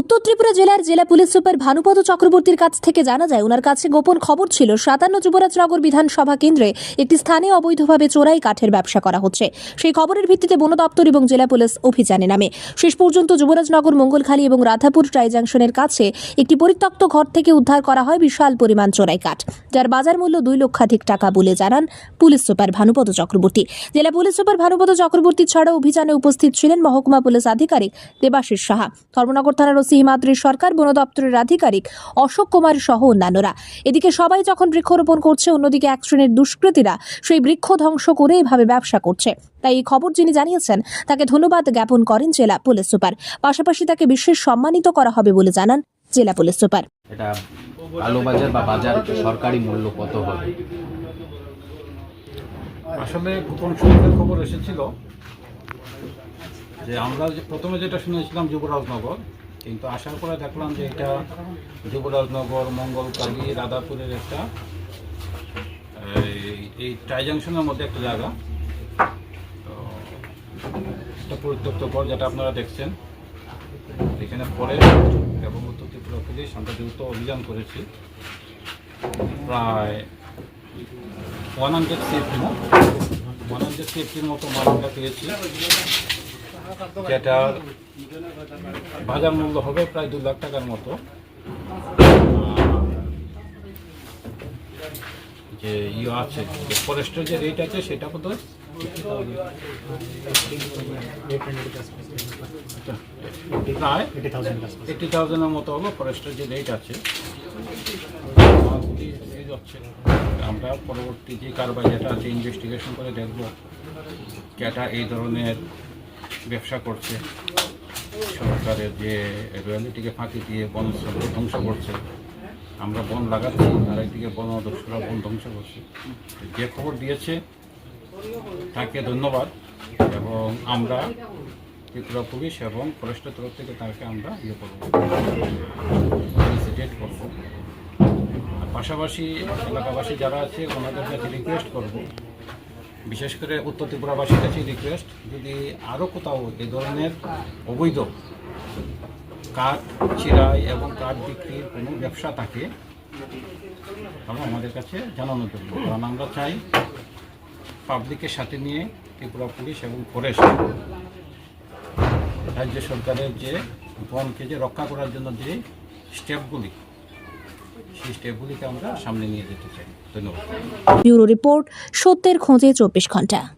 উত্তর ত্রিপুরা জেলার জেলা পুলিশ সুপার ভানুপদ চক্রবর্তীর কাছ থেকে জানা যায় ওনার কাছে গোপন খবর ছিল, সাতান্ন যুবরাজনগর বিধানসভা কেন্দ্রে একটি স্থানে অবৈধভাবে চোরাই কাঠের ব্যবসা করা হচ্ছে। সেই খবরের ভিত্তিতে বন দপ্তর এবং জেলা পুলিশ অভিযানে নামে। শেষ পর্যন্ত যুবরাজনগর, মঙ্গলখালী এবং রাধাপুর ট্রাই জাংশনের কাছে একটি পরিত্যক্ত ঘর থেকে উদ্ধার করা হয় বিশাল পরিমাণ চোরাই কাঠ, যার বাজার মূল্য দুই লক্ষাধিক টাকা বলে জানান পুলিশ সুপার ভানুপদ চক্রবর্তী। জেলা পুলিশ সুপার ভানুপদ চক্রবর্তী ছাড়াও অভিযানে উপস্থিত ছিলেন মহকুমা পুলিশ আধিকারিক দেবাশিস সাহা। ধর্মনগর থানার হিমাদ্রি সরকার বন দপ্তরের আধিকারিক অশোক কুমার সহ অন্যান্যরা। এদিকে সবাই যখন বৃক্ষরোপণ করছে অন্যদিকে এক শ্রেণির দুষ্কৃতীরা সেই বৃক্ষ ধ্বংস করে এভাবে ব্যবসা করছে। তাই এই খবর যিনি জানিয়েছেন তাকে ধন্যবাদ জ্ঞাপন করেন জেলা পুলিশ সুপার। পাশাপাশি তাকে বিশেষ সম্মানিত করা হবে বলে জানান জেলা পুলিশ সুপার। এটা কালো বাজার বা বাজার সরকারি মূল্য কত হবে? আসলে গোপন সূত্রের খবর এসেছিল যে আমরা প্রথমে যেটা শুনেছিলাম যুবরাজনগর কিন্তু আসার পরে দেখলাম যে এটা যুবরাজনগর, মঙ্গলকালী, রাধাপুরের একটা, এই- ট্রাই জাংশনের মধ্যে একটা জায়গা। তো একটা পরিত্যক্ত ঘর যেটা আপনারা দেখছেন। এখানে পরে এবং ত্রিপুরা পুলিশ, আমরা দ্রুত অভিযান করেছি, প্রায় one hundred safety one hundred সেফটির মতো মাল পেয়েছি। যেটার বাজার মূল্য হবে প্রায় দু লাখ টাকার মতো। যে ইয়ে আছে ফরেস্টের যে রেট আছে, সেটা কত থাউজেন্ডের মতো ফরেস্টের যে রেট আছে। আমরা পরবর্তী যে কারবার যেটা আছে ইনভেস্টিগেশন করে দেখব। যেটা এই ধরনের ব্যবসা করছে। সরকারের যে রয়্যালিটিকে ফাঁকি দিয়ে বন ধ্বংস করছে, আমরা বন লাগাচ্ছি আর একদিকে বন দস্যুরা বন ধ্বংস করছে। যে খবর দিয়েছে, তাকে ধন্যবাদ। এবং আমরা ত্রিপুরা পুলিশ এবং ফরেস্টের তরফ থেকে তাকে আমরা ইয়ে করব। ফেলিসিটেট করব। পাশাপাশি এলাকাবাসী যারা আছে ওনাদের কাছে রিকোয়েস্ট করব। বিশেষ করে উত্তর ত্রিপুরাবাসীর কাছে রিকোয়েস্ট যদি আরও কোথাও এই ধরনের অবৈধ কাঠ চিরাই এবং কাঠ বিক্রির কোনো ব্যবসা থাকে, তাহলে আমাদের কাছে জানানো জন্য কারণ আমরা চাই পাবলিকের সাথে নিয়ে ত্রিপুরা পুলিশ এবং ফরেস্ট রাজ্য সরকারের যে বনকে যে রক্ষা করার জন্য যে স্টেপগুলি সেই আমরা সামনে নিয়ে যেতে চাই। ধন্যবাদ। ব্যুরো রিপোর্ট সত্যের খোঁজে চব্বিশ ঘণ্টা।